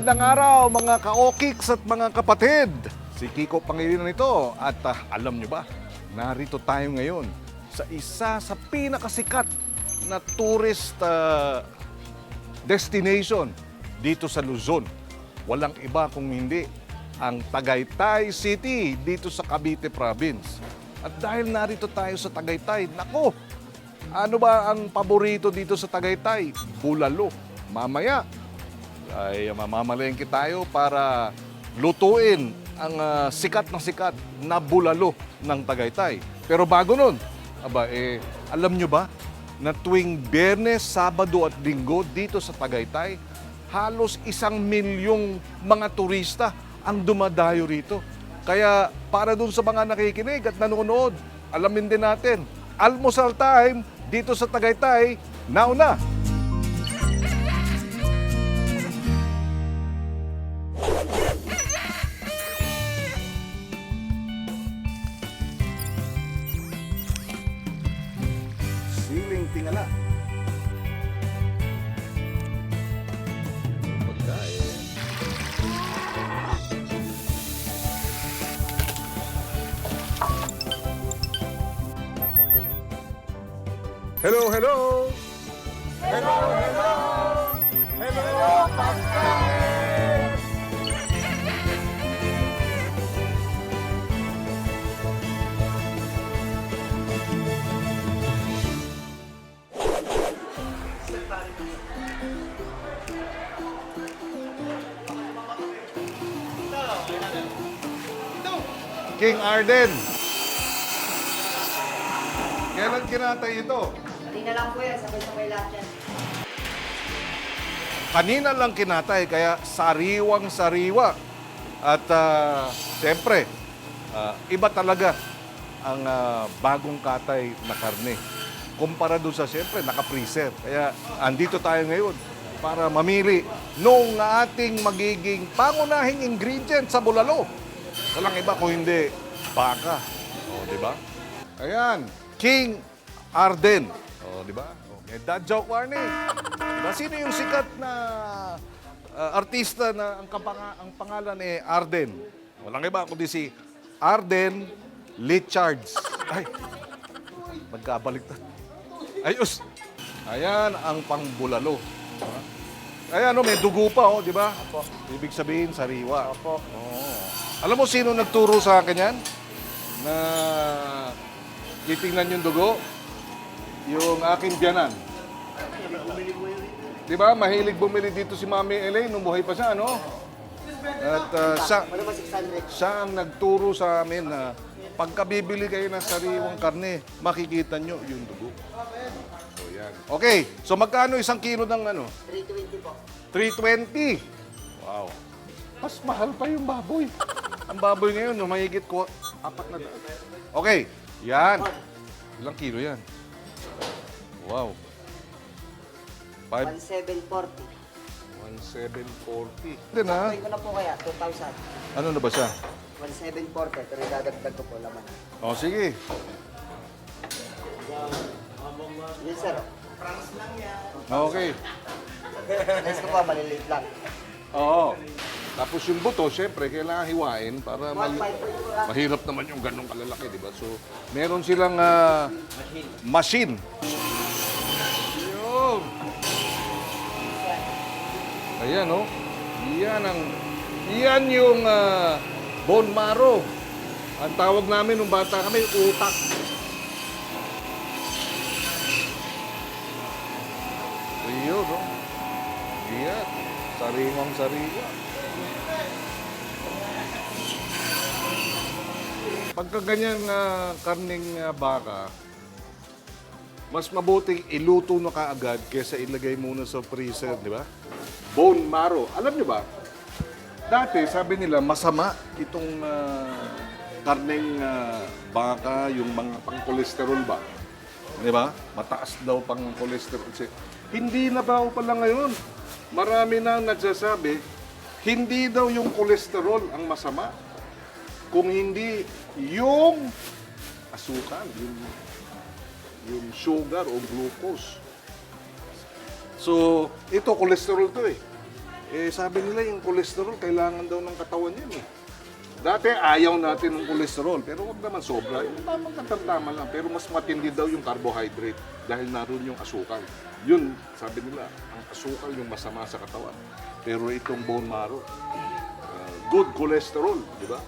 Magandang araw mga ka-okiks at mga kapatid. Si Kiko Pangilinan ito at ah, alam nyo ba, narito tayo ngayon sa isa sa pinakasikat na tourist ah, destination dito sa Luzon. Walang iba kung hindi ang Tagaytay City dito sa Cavite Province. At dahil narito tayo sa Tagaytay, nako, ano ba ang paborito dito sa Tagaytay? Bulalo. Mamaya, ay mamamalengke tayo para lutuin ang ah, sikat na sikat na bulalo ng Tagaytay. Pero bago nun, aba, eh, alam nyo ba na tuwing Biyernes, Sabado at Linggo dito sa Tagaytay, halos isang milyong mga turista ang dumadayo rito. Kaya para dun sa mga nakikinig at nanonood, alamin din natin, almusal time dito sa Tagaytay, nauna. Siling King Arden. Kailan kinatay ito? Kanina lang po yan, sabay-sabay lahat yan. Kanina lang kinatay, kaya sariwang sariwa. At ah, siyempre, ah, iba talaga ang ah, bagong katay na karne. Kumpara doon sa siyempre, naka-freezer. Kaya andito tayo ngayon para mamili nung ating magiging pangunahing ingredient sa bulalo. Walang iba kung hindi baka. O, di ba? Ayan, King Arden. O, di ba? O, May dad joke warning. Diba? Sino yung sikat na uh, artista na ang, kapanga, ang pangalan eh Arden? Walang iba kundi si Arden Richards. Ay, magkabaliktad. Ayos. Ayan ang pangbulalo. Ayan, oh, may dugo pa, oh, di ba? Ibig sabihin, sariwa. Opo. Oh. Alam mo sino nagturo sa akin yan? Na titingnan yung dugo? Yung aking biyanan. Di ba? Mahilig bumili dito si Mami Elaine nung buhay pa siya, ano? At uh, siya, ba 600? siya ang nagturo sa amin na pagka bibili kayo ng sariwang karne, makikita nyo yung dugo. So, yan. Okay, so magkano isang kilo ng ano? 320 po. 320. Wow. Mas mahal pa yung baboy. Ang baboy ngayon, no, mahigit ko apat na daan. Okay, yan. Ilang kilo yan? Wow. 5, 1740. 1740. Hindi na. Pwede ko na po kaya, 2,000. Ano na ba siya? 1740, pero idadagdag ko po laman. O, sige. Yes, sir. Okay. Next ko po, maliliit lang. Oo. Tapos yung buto, syempre, kailangan hiwain para mal- 1,500 po lang. mahirap naman yung ganong kalalaki, di ba? So, meron silang ah, machine. Yun. Ayan, oh. Yan ang, yan yung ah, bone marrow. Ang tawag namin nung bata kami, utak. Ayun, oh. Yan. Sariwang sariwa. Pagka ganyan na karning ah, baka, mas mabuting iluto na kaagad kaysa ilagay muna sa freezer, di ba? Bone marrow. Alam niyo ba? Dati, sabi nila, masama itong ah, karneng ah, baka, yung mga pang-cholesterol ba? Di ba? Mataas daw pang cholesterol. Hindi na daw pala ngayon. Marami na nagsasabi, hindi daw yung cholesterol ang masama. Kung hindi yung asukal, yung, yung sugar o glucose. So, ito cholesterol to eh. Eh, sabi nila yung cholesterol, kailangan daw ng katawan yan eh. Dati ayaw natin ng cholesterol, pero wag naman sobra. Yung tamang katantama lang. Pero mas matindi daw yung carbohydrate dahil naroon yung asukal. Yun, sabi nila, ang asukal yung masama sa katawan. Pero itong bone marrow, uh, good cholesterol, di ba?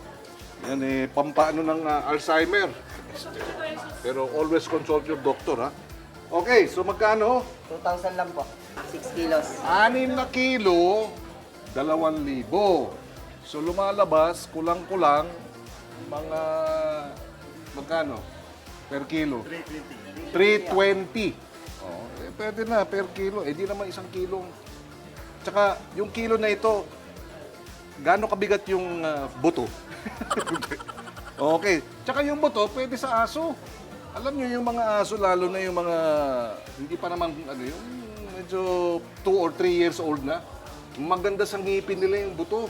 Yan eh, pampaano ng uh, Alzheimer. Pero always consult your doctor, ha? Okay, so magkano? 2,000 lang po. 6 kilos. Anim na kilo, dalawang libo. So lumalabas, kulang-kulang, mga, magkano? Per kilo? 320. 320. Oh, eh, pwede na, per kilo. Eh, di naman isang kilong. Tsaka, yung kilo na ito, gaano kabigat yung ah, buto? okay. Tsaka yung buto, pwede sa aso. Alam nyo, yung mga aso, lalo na yung mga, hindi pa naman, ano yung medyo 2 or 3 years old na, maganda sa ngipin nila yung buto.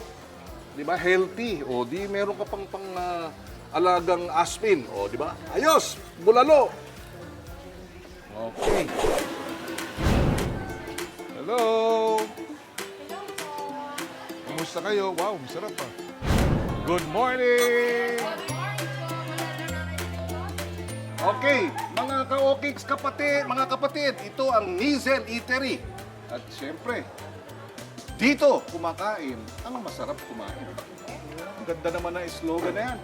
Di ba? Healthy. O, di meron ka pang pang ah, alagang aspin. O, di ba? Ayos! Bulalo! Okay. Hello! Kumusta kayo? Wow, masarap ah. Good morning! Okay, mga ka-okiks kapatid, mga kapatid, ito ang Nizel Eatery. At siyempre, dito kumakain ang masarap kumain. Ang ganda naman ng slogan na yan.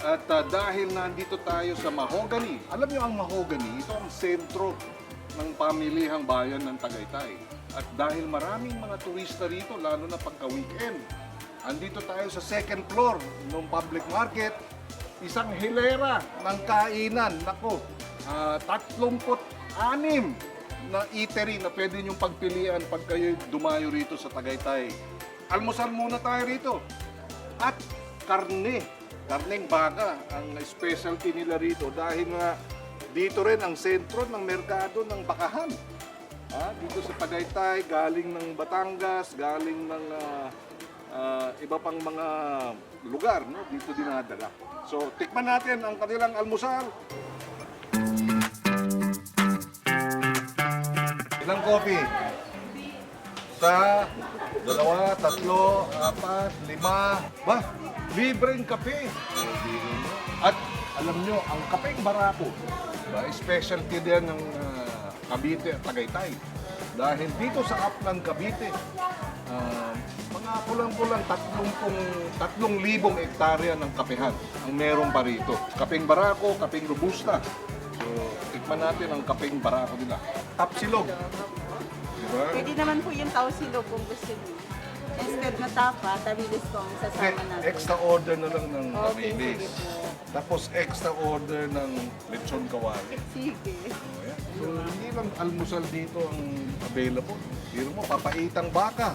At ah, dahil nandito tayo sa Mahogany, alam niyo ang Mahogany, ito ang sentro ng pamilihang bayan ng Tagaytay. At dahil maraming mga turista rito, lalo na pagka-weekend, andito tayo sa second floor ng public market, isang hilera ng kainan. Nako, ah, 36 na eatery na pwede niyong pagpilian pag kayo dumayo rito sa Tagaytay. Almusal muna tayo rito. At karne, karneng baka ang specialty nila rito dahil nga dito rin ang sentro ng merkado ng bakahan. Ah, dito sa Tagaytay, galing ng Batangas, galing ng ah, ah, iba pang mga lugar, no? dito dinadala. So, tikman natin ang kanilang almusal. Ilang coffee? Isa, dalawa, tatlo, apat, lima. Ba, libreng kape. At alam nyo, ang kapeng barako, ba, specialty din ng ah, Cavite at Tagaytay. Dahil dito sa Aplan, Cavite, ah, mga pulang-pulang tatlong, tatlong libong hektarya ng kapehan ang meron pa rito. Kapeng barako, kapeng robusta. So, tikman natin ang kapeng barako nila. Tapsilog. Diba? Pwede naman po yung tao silog kung gusto niyo. Instead na tapa, tabilis ko ang sasama natin. extra order na lang ng Okay, po. Tapos extra order ng lechon kawali. Sige. So, hindi lang almusal dito ang available. Hiro mo, papaitang baka,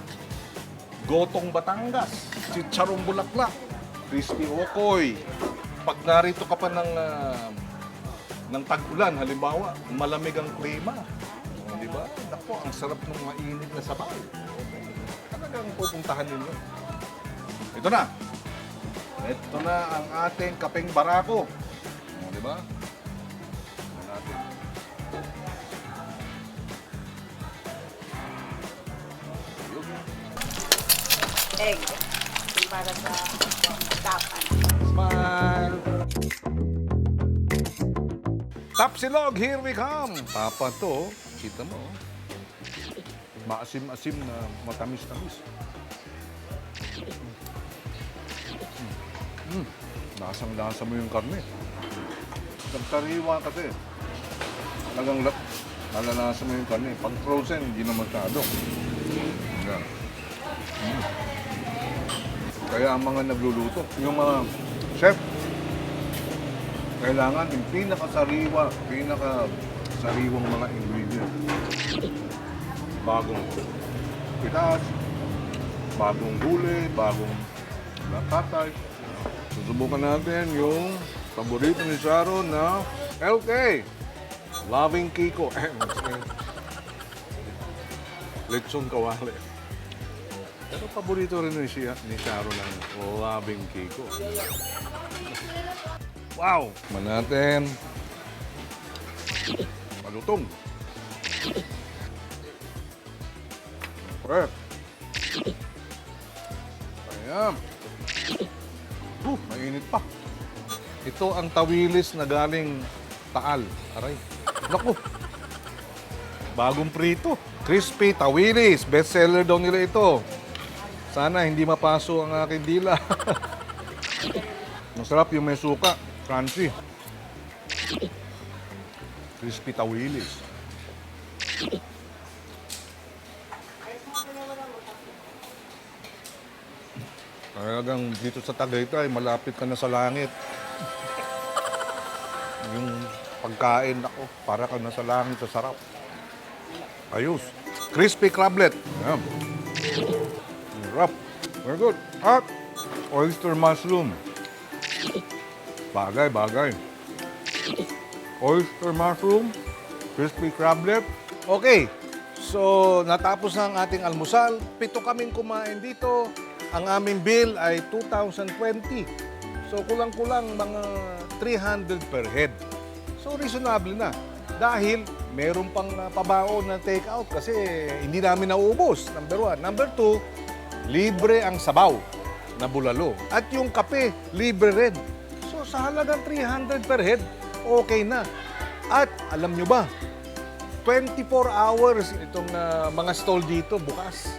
gotong Batangas, chicharong bulaklak, crispy okoy. Pag narito ka pa ng, ah, ng tag-ulan, halimbawa, malamig ang klima. O, Di ba? Naku, ang sarap ng mainit na sabaw. Talagang pupuntahan ninyo. Ito na. Ito na ang ating kapeng barako. O, Di ba? Egg. Para sa tapan. Smile! Tapsilog, here we come! Papa to, kita mo. Maasim-asim na matamis-tamis. Mm. Lasang-lasa mo yung karne. Nagkariwa kasi. Talagang lap, nalalasa mo yung karne. Pag frozen, hindi na masyado. Yan. Kaya ang mga nagluluto, yung mga chef, kailangan yung pinakasariwa, pinakasariwang mga ingredients. Bagong pitas, bagong huli, bagong nakatay. Susubukan natin yung paborito ni Sharon na LK. Loving Kiko. Lechon kawali. Pero paborito rin ni, siya, ni Sharon ang Loving Kiko. Wow! Man natin. Malutong. Correct. Ayan. Uh, mainit pa. Ito ang tawilis na galing Taal. Aray. Naku. Bagong prito. Crispy tawilis. Bestseller daw nila ito. Sana hindi mapaso ang aking dila. Masarap yung may suka. Crunchy. Crispy tawilis. Talagang dito sa Tagaytay, malapit ka na sa langit. Yung pagkain, ako, para ka na sa langit sa sarap. Ayos. Crispy crablet. Ayan. Sarap. Very good. At oyster mushroom. Bagay, bagay. Oyster mushroom, crispy crablet. Okay. So, natapos na ang ating almusal. Pito kaming kumain dito. Ang aming bill ay 2,020. So, kulang-kulang mga 300 per head. So, reasonable na. Dahil meron pang uh, pabao na take out kasi hindi namin nauubos. Number one. Number two, libre ang sabaw na bulalo. At yung kape, libre rin. So, sa halagang 300 per head, okay na. At alam nyo ba, 24 hours itong uh, mga stall dito bukas.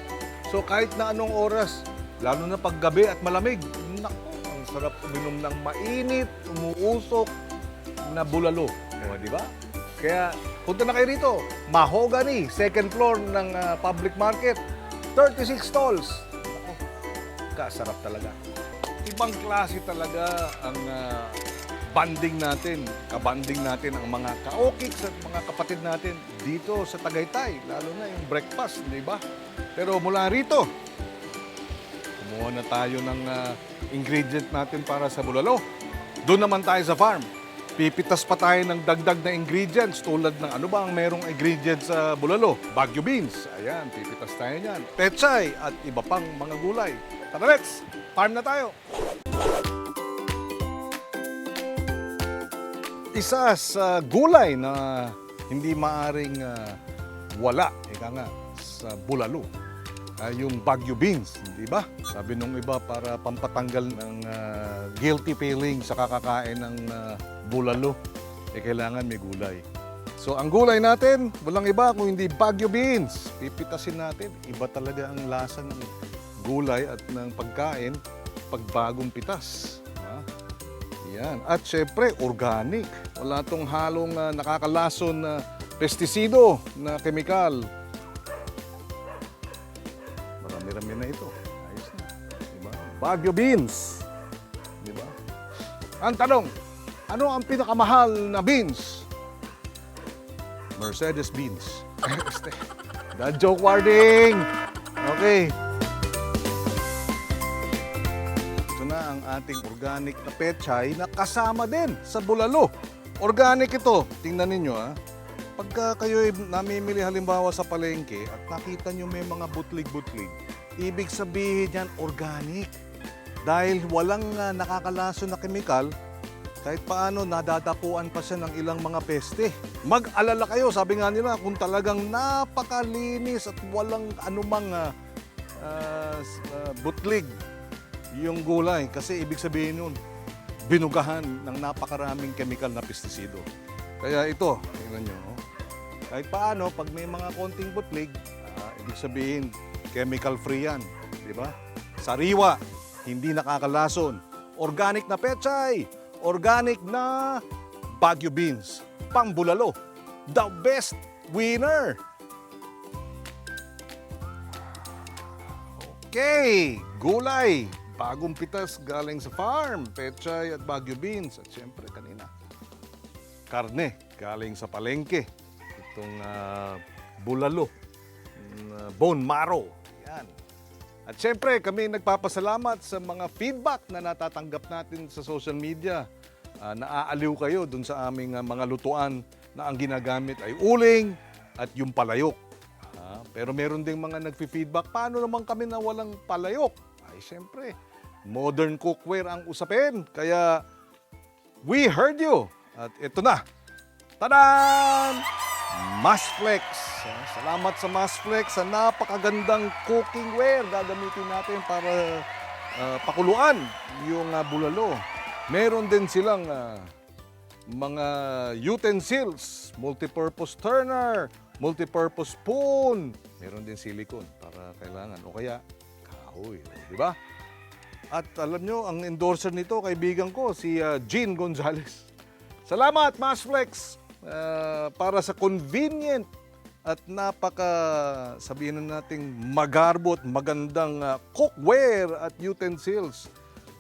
So kahit na anong oras, lalo na pag gabi at malamig, naku, ang sarap uminom ng mainit, umuusok na bulalo. O, di ba? Kaya punta na kayo rito. Mahogany, second floor ng uh, public market. 36 stalls. Kasarap talaga. Ibang klase talaga ang uh, banding natin, kabanding natin ang mga ka-okiks at mga kapatid natin dito sa Tagaytay, lalo na yung breakfast, di ba? Pero mula rito, kumuha na tayo ng ah, ingredient natin para sa bulalo. Doon naman tayo sa farm. Pipitas pa tayo ng dagdag na ingredients tulad ng ano ba ang merong ingredients sa bulalo? Baguio beans. Ayan, pipitas tayo niyan. Pechay at iba pang mga gulay. Tara, let's! Farm na tayo! Isa sa gulay na hindi maaring ah, wala, ika nga, sa bulalo, ay yung Baguio beans, di ba? Sabi nung iba para pampatanggal ng ah, guilty feeling sa kakakain ng ah, bulalo, eh kailangan may gulay. So ang gulay natin, walang iba kung hindi Baguio beans. Pipitasin natin, iba talaga ang lasa ng gulay at ng pagkain pag bagong pitas. Ha? Yan. At syempre, organic. Wala tong halong ah, nakakalason na pestisido na kemikal. Marami-rami na ito. Ayos na. Diba? Baguio beans. Diba? Ang tanong, ano ang pinakamahal na beans? Mercedes beans. Dad joke warning. Okay. Ito na ang ating organic na pechay na kasama din sa bulalo. Organic ito. Tingnan ninyo ha. Pagka kayo namimili halimbawa sa palengke at nakita nyo may mga butlig-butlig, ibig sabihin yan organic. Dahil walang uh, nakakalaso na kemikal, kahit paano nadadapuan pa siya ng ilang mga peste. Mag-alala kayo, sabi nga nila, kung talagang napakalinis at walang anumang s- ah, butlig yung gulay kasi ibig sabihin nun, binugahan ng napakaraming chemical na pestisido. Kaya ito, tingnan nyo, oh. kahit paano, pag may mga konting butlig, ah, ibig sabihin, chemical free yan. Di ba? Sariwa, hindi nakakalason. Organic na pechay, organic na Baguio beans, pangbulalo, the best winner. Okay, gulay. Bagong pitas galing sa farm, pechay at Baguio beans. At syempre kanina, karne galing sa palengke. Itong ah, bulalo, ah, bone marrow. Yan. At syempre, kami nagpapasalamat sa mga feedback na natatanggap natin sa social media. Ah, naaaliw kayo dun sa aming ah, mga lutuan na ang ginagamit ay uling at yung palayok. Ah, pero meron ding mga nagfi-feedback, paano naman kami na walang palayok? Ay, syempre, modern cookware ang usapin. Kaya, we heard you. At ito na. Tadaan! Masflex ah. Salamat sa Masflex sa napakagandang cooking ware. Gagamitin natin para ah, pakuluan yung ah, bulalo. Meron din silang ah, mga utensils, multipurpose turner, multipurpose spoon. Meron din silicone para kailangan. O kaya kahoy, di ba? At alam nyo, ang endorser nito, kaibigan ko, si ah, Jean Gonzalez. Salamat, Masflex, ah, para sa convenient at napaka, sabihin na nating magarbot, magandang ah, cookware at utensils.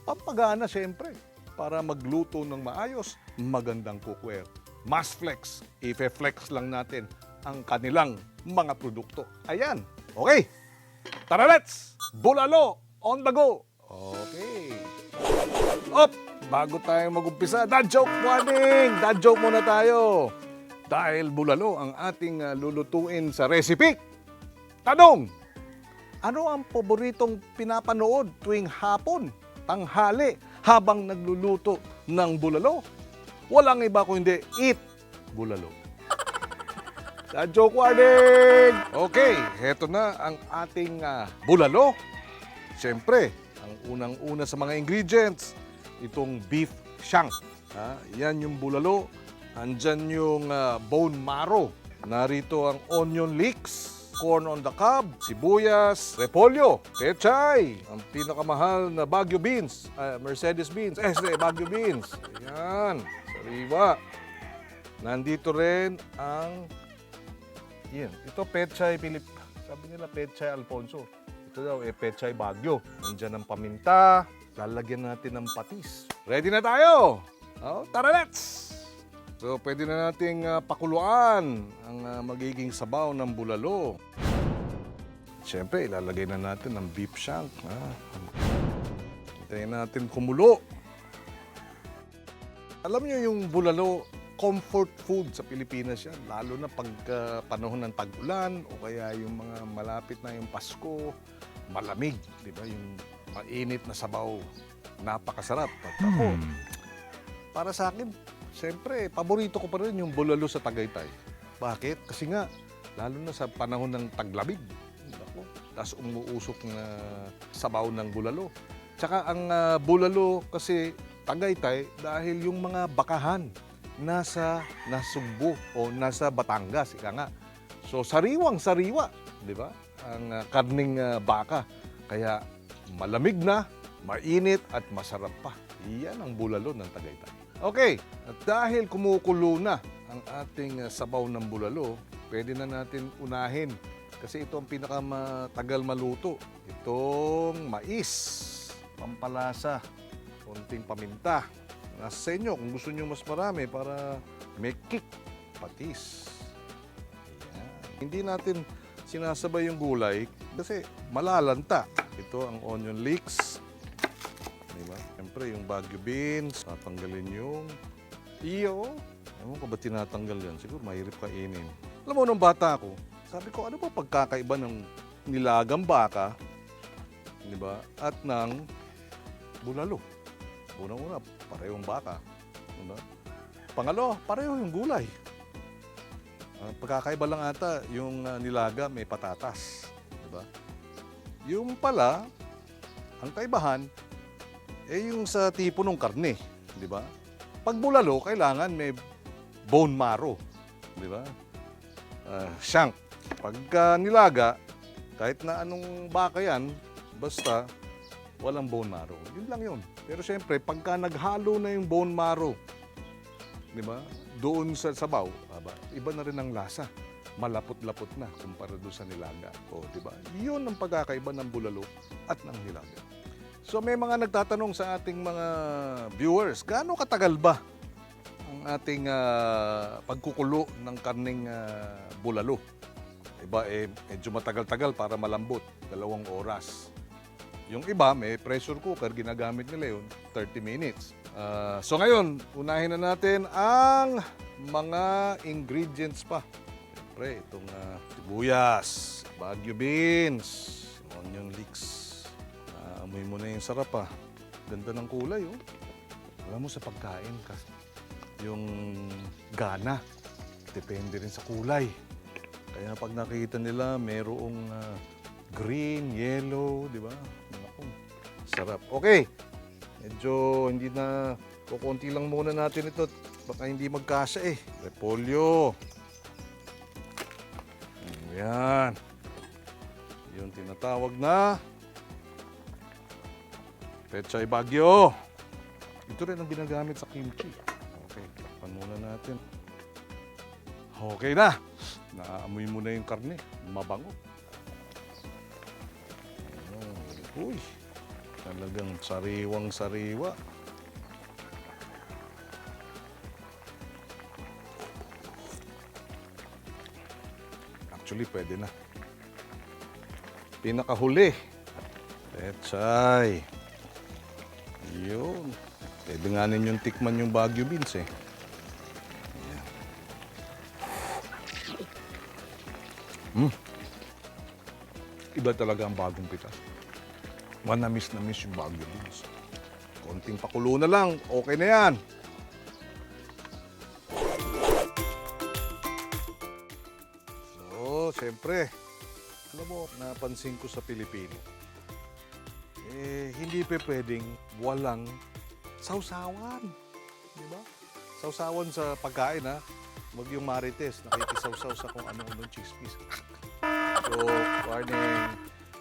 Pampagana, syempre, para magluto ng maayos, magandang cookware. Masflex, ife-flex lang natin ang kanilang mga produkto. Ayan, okay. Tara, let's! Bulalo on the go! Okay. Op! Bago tayo mag-umpisa, dad joke warning! Dad joke muna tayo. Dahil bulalo ang ating ah, lulutuin sa recipe. Tanong! Ano ang paboritong pinapanood tuwing hapon, tanghali, habang nagluluto ng bulalo? Walang iba kundi eat bulalo. Dad joke warning! Okay, heto na ang ating ah, bulalo. Siyempre, ang unang-una sa mga ingredients, itong beef shank. Ha? Yan yung bulalo. Andyan yung ah, bone marrow. Narito ang onion leeks, corn on the cob, sibuyas, repolyo, pechay, ang pinakamahal na Baguio beans, ah, Mercedes beans, eh, Baguio beans. Ayan, sariwa. Nandito rin ang yan. Ito Pechay Pilip. Sabi nila Pechay Alfonso. Ito daw eh Pechay Baguio. Nandiyan ang paminta. Lalagyan natin ng patis. Ready na tayo! Oh, tara let's! So pwede na nating ah, pakuluan ang ah, magiging sabaw ng bulalo. Siyempre, ilalagay na natin ang beef shank. Ha? Hintayin natin kumulo. Alam niyo yung bulalo, comfort food sa Pilipinas yan. Lalo na pag ah, panahon ng tag-ulan o kaya yung mga malapit na yung Pasko, malamig. Di ba? Yung mainit na sabaw. Napakasarap. At ako, para sa akin, siyempre, paborito ko pa rin yung bulalo sa Tagaytay. Bakit? Kasi nga, lalo na sa panahon ng taglamig. Ako, tapos umuusok na sabaw ng bulalo. Tsaka ang ah, bulalo kasi Tagaytay dahil yung mga bakahan nasa Nasugbu o nasa Batangas, ika nga. So sariwang sariwa, di ba? Ang ah, karning ah, baka. Kaya malamig na, mainit at masarap pa. Iyan ang bulalo ng Tagaytay. Okay, at dahil kumukulo na ang ating ah, sabaw ng bulalo, pwede na natin unahin kasi ito ang pinakamatagal maluto. Itong mais, pampalasa, konting paminta. Nasa sa inyo kung gusto nyo mas marami para may kick, patis. Ayan. Hindi natin sinasabay yung gulay kasi malalanta. Ito ang onion leeks. Diba? Siyempre yung Baguio beans, tatanggalin yung iyo. Ewan ko ba tinatanggal yan? Siguro mahirap kainin. Alam mo, nung bata ako, sabi ko, ano ba pagkakaiba ng nilagang baka, di ba, at ng bulalo? Unang-una, parehong baka. Di ba? Pangalo, pareho yung gulay. Ang pagkakaiba lang ata, yung ah, nilaga may patatas. Di ba? Yung pala, ang kaibahan, eh yung sa tipo ng karne. Di ba? Pag bulalo, kailangan may bone marrow. Di ba? Ah, shank. Pagka nilaga, kahit na anong baka yan, basta walang bone marrow. Yun lang yun. Pero syempre, pagka naghalo na yung bone marrow, di ba? Doon sa sabaw, aba, iba na rin ang lasa. Malapot-lapot na kumpara doon sa nilaga. O, di ba? Yun ang pagkakaiba ng bulalo at ng nilaga. So may mga nagtatanong sa ating mga viewers, gaano katagal ba ang ating ah, pagkukulo ng karning ah, bulalo? Iba eh medyo matagal-tagal para malambot, dalawang oras. Yung iba, may pressure cooker, ginagamit nila yun, 30 minutes. Ah, so ngayon, unahin na natin ang mga ingredients pa. Siyempre, itong ah, sibuyas, Baguio beans, onion leeks. Naamoy mo na yung sarap ah. Ganda ng kulay oh. Alam mo sa pagkain, kas- yung gana, depende rin sa kulay. Kaya pag nakita nila, merong ah, green, yellow, di ba? Naku, sarap. Okay, medyo hindi na, kukunti lang muna natin ito. Baka hindi magkasya eh. Repolyo. Ayan. Yung tinatawag na Pechay Bagyo. Ito rin ang ginagamit sa kimchi. Okay, takpan muna natin. Okay na. Naamoy mo na yung karne. Mabango. Oh, uy, talagang sariwang sariwa. Actually, pwede na. Pinakahuli. Pechay. Yun. Pwede nga ninyong tikman yung Baguio beans eh. Mm. Iba talaga ang bagong pitas. Manamis na miss yung Baguio beans. Konting pakulo na lang, okay na yan. So, siyempre, alam mo, napansin ko sa Pilipino, eh, hindi pa pwedeng walang sausawan. Di ba? Sausawan sa pagkain, ha? Huwag yung marites, nakikisawsaw sa kung ano-ano chismis. so, warning.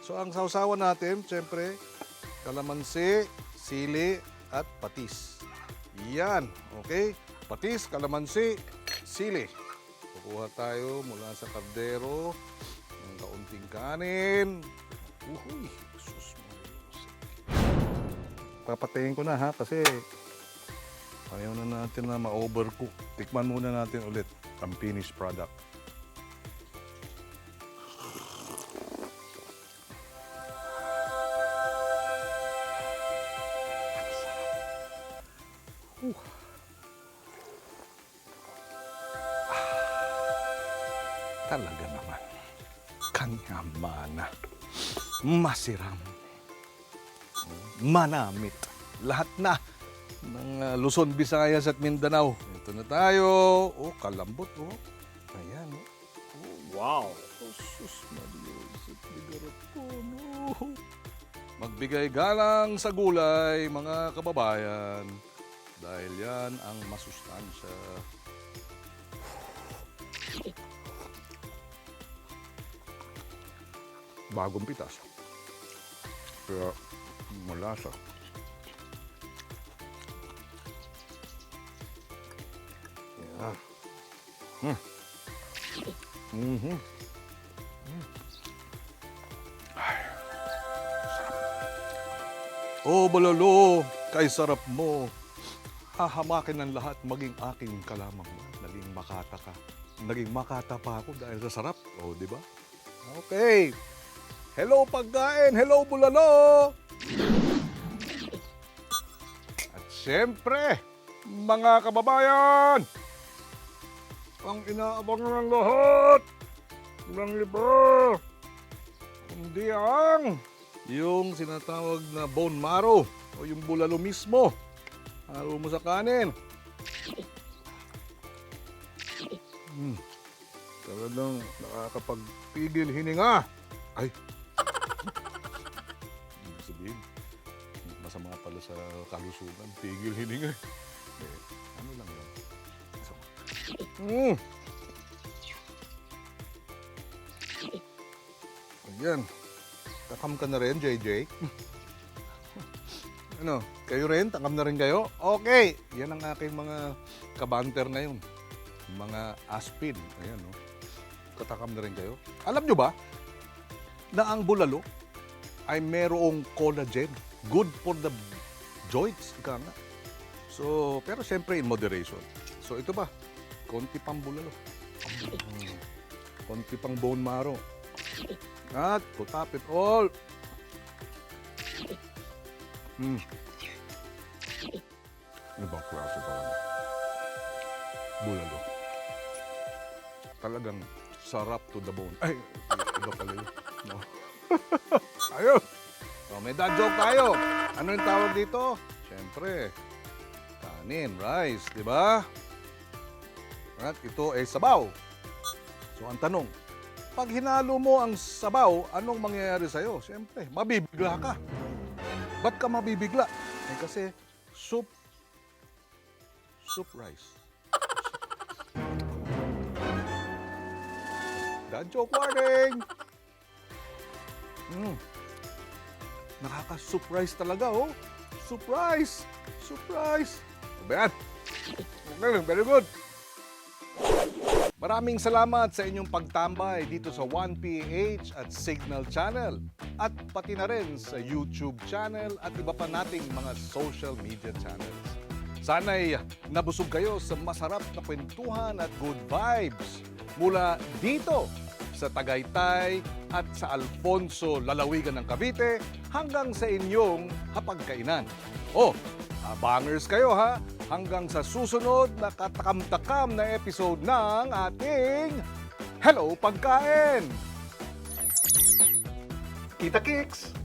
So, ang sausawan natin, siyempre, kalamansi, sili, at patis. Yan, okay? Patis, kalamansi, sili. Kukuha tayo mula sa kardero ng kaunting kanin. Uhuy. Papatayin ko na ha kasi ayaw na natin na ma-overcook. Tikman muna natin ulit ang finished product. Talaga naman. Kanyamana. Masiram. Manamit. Lahat na ng uh, Luzon, Visayas at Mindanao. Ito na tayo. Oh, kalambot oh. Ayan oh. oh wow. Oh, sus, Marios at bigarap po. No. Magbigay galang sa gulay, mga kababayan. Dahil yan ang masustansya. bagong pitas. Kaya malasa. Yeah. Hmm. Mhm. Mm. Oh, balalo, kay sarap mo. Hahamakin ng lahat, maging aking kalamang mo. Naging makata ka. Naging makata pa ako dahil sa sarap. Oh, di ba? Okay. Hello pagkain, hello bulalo! Siyempre, mga kababayan, ang inaabangan ng lahat ng iba, hindi ang yung sinatawag na bone marrow o yung bulalo mismo. Halo mo sa kanin. Hmm. Talagang nakakapagpigil hininga. Ay, sa kalusugan. Tigil hininga. Eh, ano lang yun? Masama. Mm. Ayan. Takam ka na rin, JJ. ano, kayo rin? Takam na rin kayo? Okay. Yan ang aking mga kabanter ngayon. Mga aspin. Ayan, no? Katakam na rin kayo. Alam nyo ba, na ang bulalo ay merong collagen. Good for the joints, ika nga. So, pero siyempre in moderation. So, ito ba? Konti pang bulalo. Konti pang bone marrow. At to top it all. Mm. Ibang klase talaga. Bulalo. Talagang sarap to the bone. Ay, iba pala yun. No. Ayun. So, may dad joke tayo. Ano yung tawag dito? Siyempre, kanin, rice, di ba? At ito ay sabaw. So, ang tanong, pag hinalo mo ang sabaw, anong mangyayari sa'yo? Siyempre, mabibigla ka. Ba't ka mabibigla? Eh kasi soup, soup rice. Dad joke warning! Mm. Nakaka-surprise talaga, oh. Surprise! Surprise! Ba yan? Okay, very good. Maraming salamat sa inyong pagtambay dito sa 1PH at Signal Channel at pati na rin sa YouTube channel at iba pa nating mga social media channels. Sana'y nabusog kayo sa masarap na kwentuhan at good vibes mula dito sa Tagaytay at sa Alfonso, Lalawigan ng Cavite hanggang sa inyong hapagkainan. Oh, abangers kayo ha hanggang sa susunod na katakam-takam na episode ng ating Hello Pagkain! Kita Kicks!